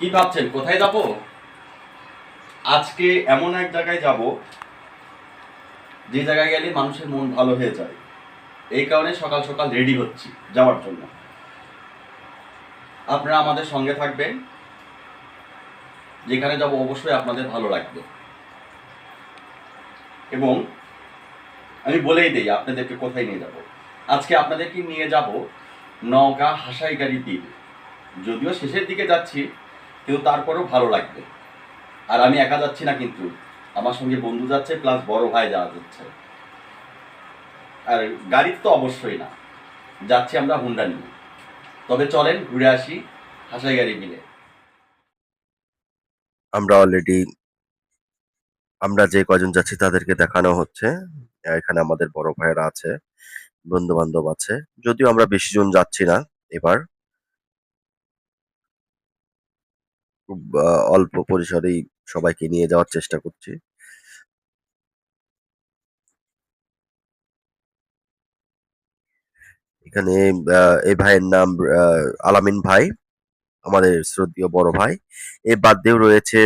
কি ভাবছেন? কোথায় যাব? আজকে এমন এক জায়গায় যাব, যে জায়গায় গেলে মানুষের মন ভালো হয়ে যায়। এই কারণে সকাল সকাল রেডি হচ্ছি যাওয়ার জন্য। আপনারা আমাদের সঙ্গে থাকবেন। যেখানে যাব অবশ্যই আপনাদের ভালো লাগবে। এবং আমি বলেই দিই, আপনাদেরকে কোথায় নিয়ে যাব? আজকে আপনাদেরকে নিয়ে যাব নওগাঁ হাসাইগাড়ি দ্বীপ। যদিও শেষের দিকে যাচ্ছি কিন্তু তারপরেও ভালো লাগবে। আর আমি একা যাচ্ছি না কিন্তু। আমার সঙ্গে বন্ধু যাচ্ছে প্লাস বড় ভাই যাওয়া যাচ্ছে। আর গাড়ি তো অবশ্যই না। যাচ্ছি আমরা হুন্ডা নিয়ে। তবে চলেন, ঘুরে আসি হাসাই গাড়ি মিলে। আমরা অলরেডি আমরা যে কজন যাচ্ছি তাদেরকে দেখানো হচ্ছে। এখানে আমাদের বড় ভাইয়েরা আছে বন্ধু বান্ধব আছে। যদিও আমরা বেশি জন যাচ্ছি না এবার। খুব অল্প পরিসরেই সবাইকে নিয়ে যাওয়ার চেষ্টা করছি। এখানে এই ভাইয়ের নাম আলামিন ভাই, আমাদের শ্রদ্ধেয় বড় ভাই। এর বাদ দিয়েও রয়েছে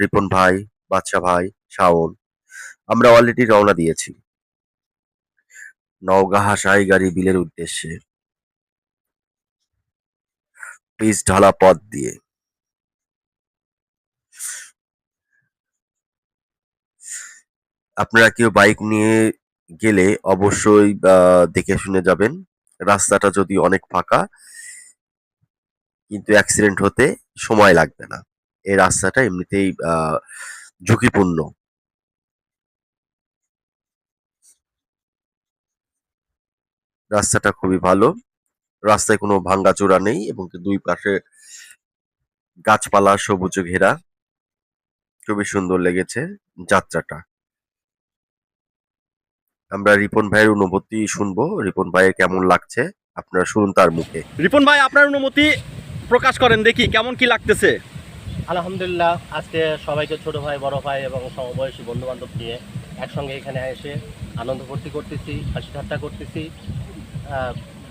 রিপন ভাই বাদশা ভাই, শাওন। আমরা অলরেডি রওনা দিয়েছি। নওগাঁ হাসাই গাড়ি বিলের উদ্দেশ্যে। পিচ ঢালা পথ দিয়ে। আপনারা কেউ বাইক নিয়ে গেলে অবশ্যই দেখে শুনে যাবেন। রাস্তাটা যদি অনেক ফাঁকা, কিন্তু অ্যাক্সিডেন্ট হতে সময় লাগবে না। এই রাস্তাটা এমনিতেই ঝুঁকিপূর্ণ। রাস্তাটা খুবই ভালো। রাস্তায় কোনো ভাঙ্গাচোরা নেই এবং দুই পাশে গাছপালা সবুজে ঘেরা। খুবই সুন্দর লেগেছে যাত্রাটা। আমরা রিপন ভাইয়ের অনুভূতি শুনব। রিপন ভাইয়ের কেমন লাগছে? আপনারা শুনুন তার মুখে। রিপন ভাই আপনার অনুমতি প্রকাশ করেন দেখি কেমন কি লাগতেছে? আলহামদুলিল্লাহ আজকে সবাইকে ছোট ভাই বড় ভাই এবং সমবয়সী বন্ধু বান্ধব নিয়ে একসঙ্গে এখানে এসে আনন্দ ফুর্তি করতেছি হাসি ঠাট্টা করতেছি।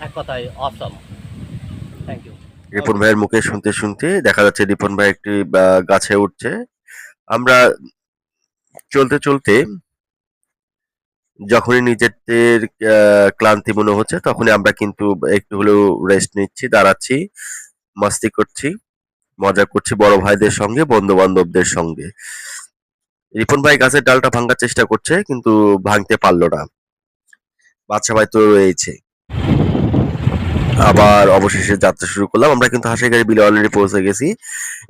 এক কথায় অসম থ্যাংক ইউ রিপন ভাইয়ের মুখে শুনতে শুনতে দেখা যাচ্ছে রিপন ভাই একটি গাছে উঠছে। আমরা চলতে চলতে যখনই নিজেদের ক্লান্তি মনে হচ্ছে, তখনই আমরা কিন্তু একটু হলেও রেস্ট নিচ্ছি, দাঁড়াচ্ছি, মাস্তি করছি, মজা করছি বড় ভাইদের সঙ্গে বন্ধু বান্ধবদের সঙ্গে। রিপন ভাই গাছের ডালটা ভাঙার চেষ্টা করছে, কিন্তু ভাঙতে পারল না। বাচ্চা ভাই তো রয়েছে। আবার অবশেষে যাত্রা শুরু করলাম। আমরা কিন্তু হাসিগাড়ি বিলে অলরেডি পৌঁছে গেছি।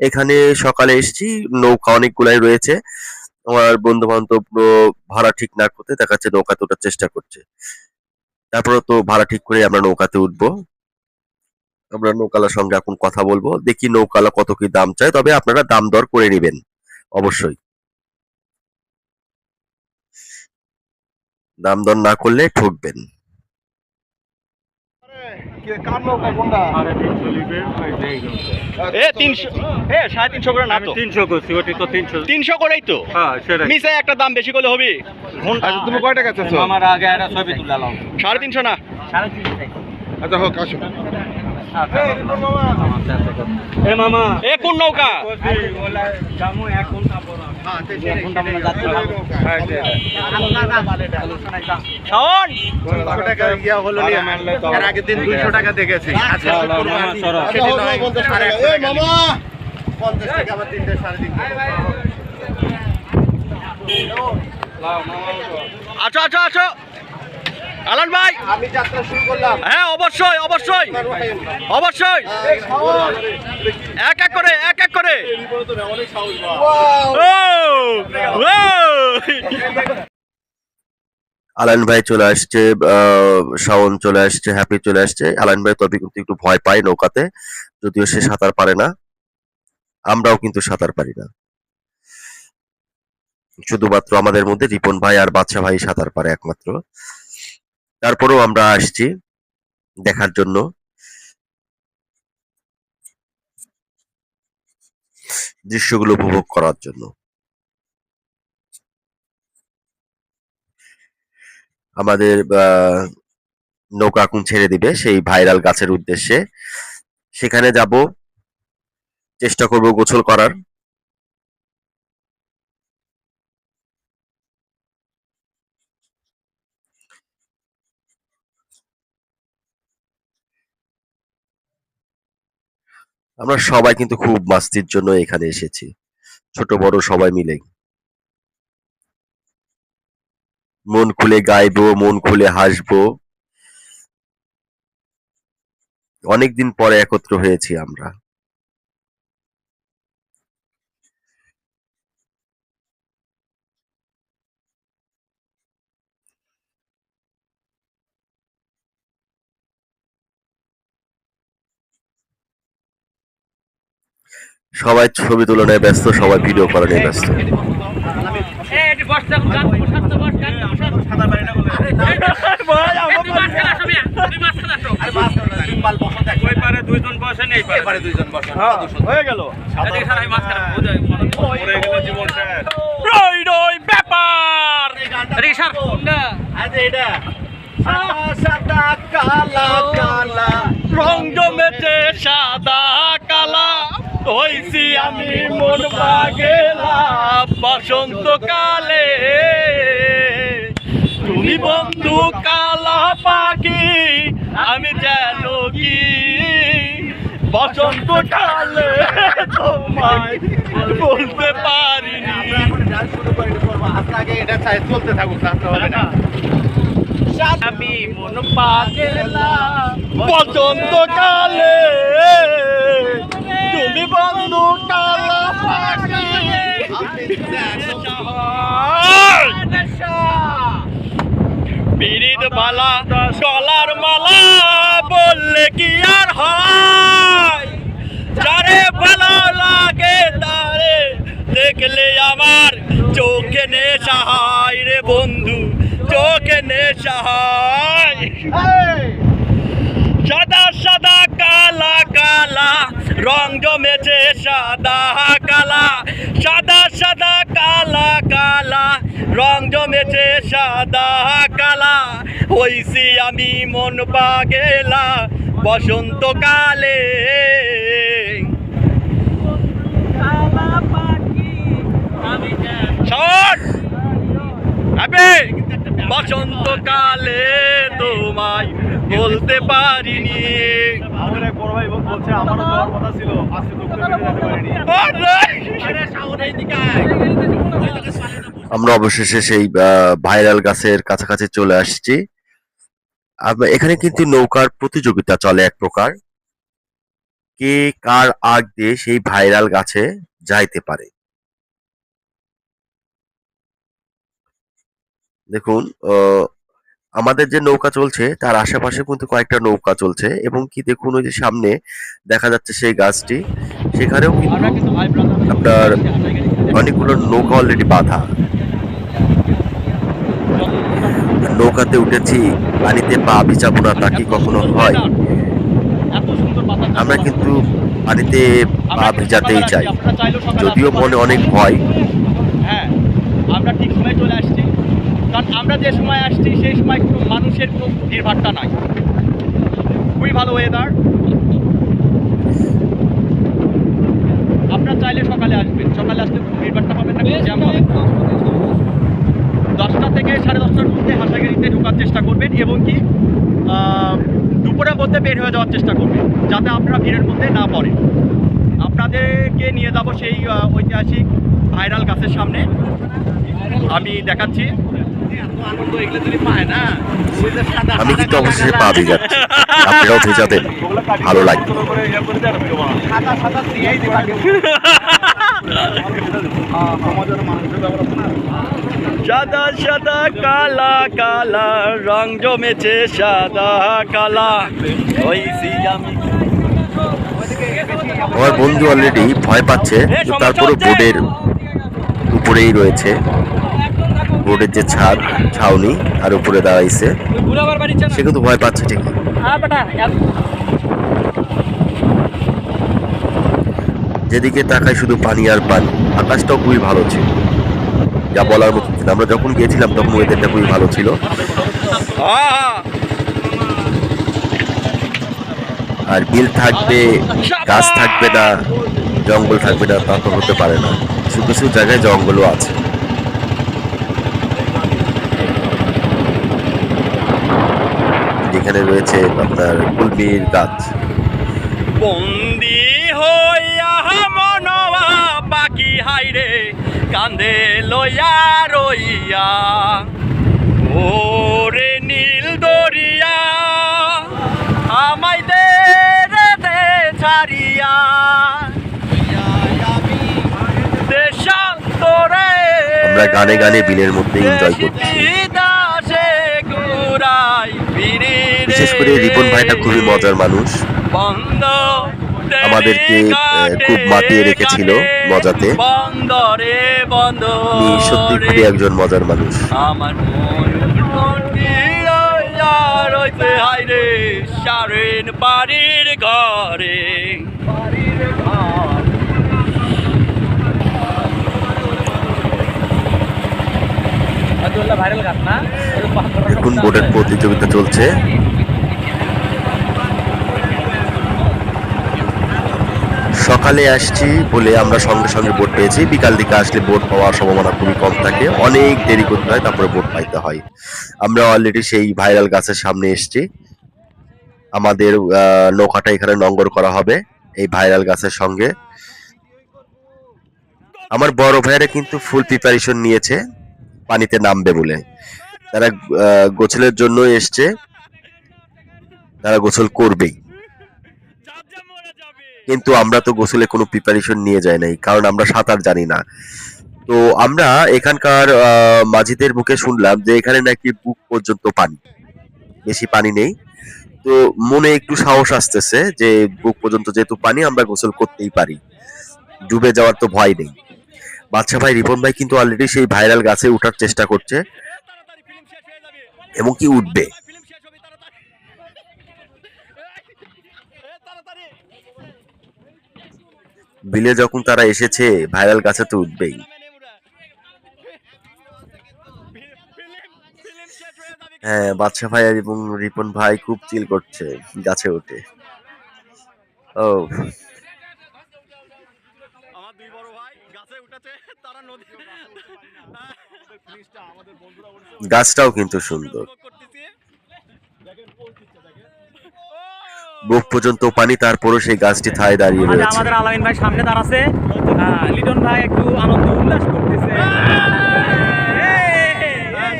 এখানে সকালে এসেছি, নৌকা অনেকগুলাই রয়েছে। আমার বন্ধু বান্ধব ভাড়া ঠিক না করতে দেখা যাচ্ছে নৌকাতে ওঠার চেষ্টা করছে। তারপরে তো ভাড়া ঠিক করে আমরা নৌকাতে উঠবো। আমরা নৌকালার সঙ্গে এখন কথা বলব। দেখি নৌকালা কত কি দাম চায়, তবে আপনারা দাম দর করে নেবেন, অবশ্যই। দাম দর না করলে ঠকবেন। তিনশো সাড়ে করে না তো? তিনশো করছি ওটি তো তিনশো। তিনশো করেই তো? হ্যাঁ সেটাই। মিশে একটা দাম বেশি করলে হবে। আচ্ছা তুমি কয় টাকা চাচ্ছ? আমার আগে একটা ছবি তুলালাম সাড়ে তিনশো না? আচ্ছা হোক আসো। এ মামা। এ কোন নৌকা? আগের দিন দুইশো টাকা দেখেছি। পঞ্চাশ টাকা আবার তিনটে সাড়ে তিনটে আচ্ছা আচ্ছা আচ্ছা আলান ভাই। আমি যাত্রা শুরু করলাম। হ্যাঁ অবশ্যই অবশ্যই অবশ্যই। এক এক করে এক এক করে। আলান ভাই চলে আসছে শাওন চলে আসছে হ্যাপি চলে আসছে। আলান ভাই তবে কিন্তু একটু ভয় পায় নৌকাতে যদিও সে সাঁতার পারে না। আমরাও কিন্তু সাঁতার পারি না। শুধুমাত্র আমাদের মধ্যে রিপন ভাই আর বাচ্চা ভাই সাঁতার পারে একমাত্র। তারপরেও আমরা আসছি দেখার জন্য। দৃশ্যগুলো উপভোগ করার জন্য। আমাদের নৌকা ছেড়ে দিবে সেই ভাইরাল গাছের উদ্দেশ্যে। সেখানে যাব, চেষ্টা করব গোসল করার। আমরা সবাই কিন্তু খুব মাস্তির জন্য এখানে এসেছি। ছোট, বড় সবাই মিলে। মন খুলে গাইবো, মন খুলে হাসবো। অনেকদিন পরে একত্র হয়েছি আমরা। সবাই ছবি তুলনায় ব্যস্ত সবাই ভিডিও করা নিয়ে ব্যস্ত। ওই আমি মন পাগেলা, বসন্তকালে। তুমি বন্ধু কালা পাখি, আমি যেন কি? বসন্তকালে তোমায় বলতে পারিনি। চলতে থাকুক আমি মন পাগেলা, বসন্তকালে। তুমি বন্ধু কালা পাখি পিরিত বালা গলার মালা বললে কি আর হয়? যারে ভালো লাগে তারে দেখলে আমার চোখে নেশা হয় রে বন্ধু চোখে নেশা হয়। সাদা সাদা কালা কালা। রং জমেছে সাদা কালা, সাদা সাদা, কালা কালা। রং জমেছে সাদা কালা, হইছি আমি মন পাগেলা, বসন্তকালে। বসন্তকালে তোমায় বলতে পারিনি। আমরা অবশেষে সেই ভাইরাল গাছের কাছাকাছি চলে আসছি। এখানে কিন্তু নৌকার প্রতিযোগিতা চলে এক প্রকার। কে কার আগ দিয়ে সেই ভাইরাল গাছে যাইতে পারে? দেখুন আহ, আমাদের যে নৌকা চলছে তার আশেপাশে কিন্তু কয়েকটা নৌকা চলছে এবং কি দেখুন ওই যে সামনে দেখা যাচ্ছে সেই গাছটি সেখানেও কিন্তু আপনার অনেকগুলো নৌকা অলরেডি বাঁধা। নৌকাতে উঠেছি পানিতে পা ভিজাবো না তা কি কখনো হয়? আমরা কিন্তু পানিতে পা ভিজাতেই চাই। যদিও মনে অনেক ভয়। হ্যাঁ আমরা ঠিক সময় চলে আসছি কারণ আমরা যে সময় আসছি সেই সময় কোনো মানুষের কোনো ভিড়ভাট্টা নাই। খুবই ভালো ওয়েদার আপনারা চাইলে সকালে আসবেন। সকালে আসলে কোনো ভিড়ভাট্টা পাবেন না জ্যাম হবে দশটা থেকে সাড়ে দশটার মধ্যে হাসাগাড়িতে ঢোকার চেষ্টা করবেন এবং কি দুপুরের মধ্যে বের হয়ে যাওয়ার চেষ্টা করবেন যাতে আপনারা ভিড়ের মধ্যে না পড়েন। আপনাদেরকে নিয়ে যাব সেই ঐতিহাসিক ভাইরাল গাছের সামনে। আমি দেখাচ্ছি। ওই আমি কিন্তু অবশেষে পা ভিজাচ্ছি আপনারাও ভেজাবেন ভালো লাগবে সাদা সাদা কালা কালা রং জমেছে সাদা কালা। আমি আমার বন্ধু অলরেডি ভয় পাচ্ছে তারপরে বোর্ডের উপরেই রয়েছে। বোর্ডের যে ছাদ ছাউনি আর উপরে দাঁড়াইছে। সে কিন্তু ভয় পাচ্ছে ঠিকই। যেদিকে তাকায় শুধু পানি আর পানি আকাশটাও খুবই ভালো ছিল। যা বলার মতো আমরা যখন গিয়েছিলাম তখন ওয়েদারটা খুবই ভালো ছিল। আর বিল থাকবে গাছ থাকবে না জঙ্গল থাকবে না তা তো হতে পারে না। কিছু কিছু জায়গায় জঙ্গলও আছে। যেখানে রয়েছে আপনার কুলমির গাছ। বন্দি হইয়া মনবা বাকি হাইরে কান্দে লইয়া রইয়া। ওরে নীল দরিয়া আমায় দে রে দে ছাড়িয়া। আমরা গানে গানে বিলের মধ্যে এনজয় করছি। বিশেষ করে রিপন ভাইটা খুবই মজার মানুষ। আমাদেরকে, খুব মাতিয়ে রেখেছিল মজাতে। সত্যি খুবই একজন মজার মানুষ। আমার রইতে হাইরে সারেন বাড়ির ঘরে। বাড়ির ঘর। গাছ বোটের প্রতিযোগিতা চলছে। সকালে আসছি বলে আমরা সঙ্গে সঙ্গে বোট পেয়েছি। বিকাল দিকে আসলে বোট পাওয়ার সম্ভাবনা খুবই কম থাকে। অনেক দেরি করতে হয় তারপরে বোট পাইতে হয়। আমরা অলরেডি সেই ভাইরাল গাছের সামনে এসেছি। আমাদের নৌকাটা এখানে নঙ্গর করা হবে এই ভাইরাল গাছের সঙ্গে। আমার বড় ভাইয়েরা কিন্তু ফুল প্রিপারেশন নিয়েছে। পানিতে নামবে বলে। তারা আহ, গোসলের জন্য এসছে। তারা গোসল করবেই। কিন্তু আমরা তো গোসলে কোনো প্রিপারেশন নিয়ে যাই নাই কারণ আমরা সাঁতার জানি না। তো আমরা এখানকার মাঝিদের মুখে শুনলাম যে এখানে নাকি বুক পর্যন্ত পানি। বেশি পানি নেই। তো মনে একটু সাহস আসতেছে যে বুক পর্যন্ত যেহেতু পানি আমরা গোসল করতেই পারি। ডুবে যাওয়ার তো ভয় নেই। বাচ্চা ভাই রিপন ভাই কিন্তু অলরেডি সেই ভাইরাল গাছে ওঠার চেষ্টা করছে এবং কি উঠবে। বিলে যখন তারা এসেছে ভাইরাল গাছে তো উঠবেই। হ্যাঁ বাদশা ভাই এবং রিপন ভাই খুব চিল করছে গাছে উঠে। ও আমার দুই বড় ভাই গাছে উঠেছে তারা নদী গাছটাও কিন্তু সুন্দর। বুক পর্যন্ত পানি তারপরও সেই গাছটি থায় দাঁড়িয়ে রয়েছে। আমাদের আলামিন ভাই সামনে দাঁড়াচ্ছে। লিটন ভাই একটু আনন্দ উল্লাস করতেছে।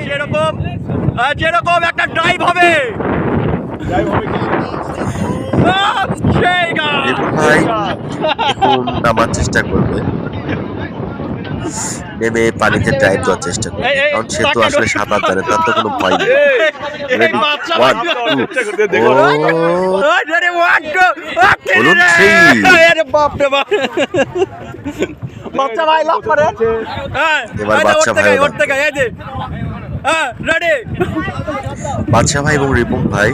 যেরকম যেরকম একটা ড্রাইভ হবে। ভাই এখন নামার চেষ্টা করবে। নেমে পানিতে ড্রাইভ দেওয়ার চেষ্টা এই, কারণ সে তো আসলে সাঁতার জানে তার তো কোনো ভয় নেই। রেডি ওয়ান বলুন বাচ্চা ভাই লাভ করে এবার বাচ্চা এই যে। হ্যাঁ ভাই এবং রিপন ভাই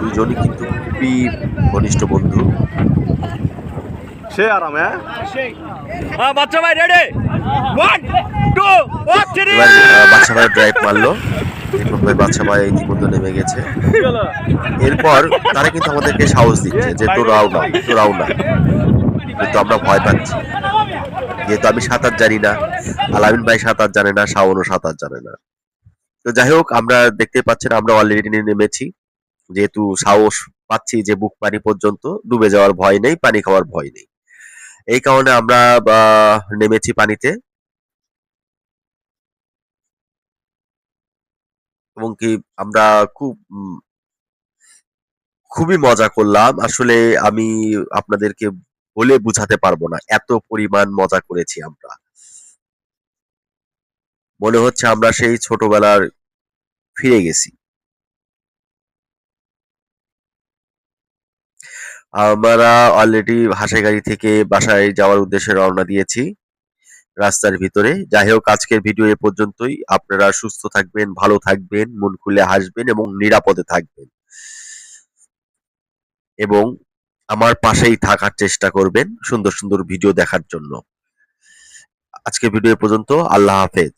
দুজনই কিন্তু খুবই ঘনিষ্ঠ বন্ধু। সে আরাম। হ্যাঁ বাচ্চা ভাই ready one two one three এবার আহ, ভাই ড্রাইভ মারলো। ভাই বাদশা ভাই ইতিমধ্যে নেমে গেছে। এরপর তারা কিন্তু আমাদেরকে সাহস দিচ্ছে যে তোরাও না তোরাও না। কিন্তু আমরা ভয় পাচ্ছি। যেহেতু আমি সাঁতার জানি না আলামিন ভাই সাঁতার জানে না শাওনও সাঁতার জানে না। তো যাই হোক আমরা দেখতে পাচ্ছেন আমরা অলরেডি নেমেছি। যেহেতু সাহস পাচ্ছি যে বুক পানি পর্যন্ত ডুবে যাওয়ার ভয় নেই পানি খাওয়ার ভয় নেই। এই কারণে আমরা নেমেছি পানিতে। এবং কি আমরা খুব খুবই মজা করলাম। আসলে আমি আপনাদেরকে বলে বুঝাতে পারব না, এত পরিমাণ মজা করেছি আমরা। মনে হচ্ছে আমরা সেই ছোটবেলার ফিরে গেছি। আমরা অলরেডি হাসাইগাড়ি থেকে বাসায় যাওয়ার উদ্দেশ্যে রওনা দিয়েছি রাস্তার ভিতরে। যাই হোক, আজকের ভিডিও এ পর্যন্তই। আপনারা সুস্থ থাকবেন, ভালো থাকবেন, মন খুলে হাসবেন এবং নিরাপদে থাকবেন। এবং আমার পাশেই থাকার চেষ্টা করবেন সুন্দর সুন্দর ভিডিও দেখার জন্য। আজকের ভিডিও এ পর্যন্ত আল্লাহ হাফেজ।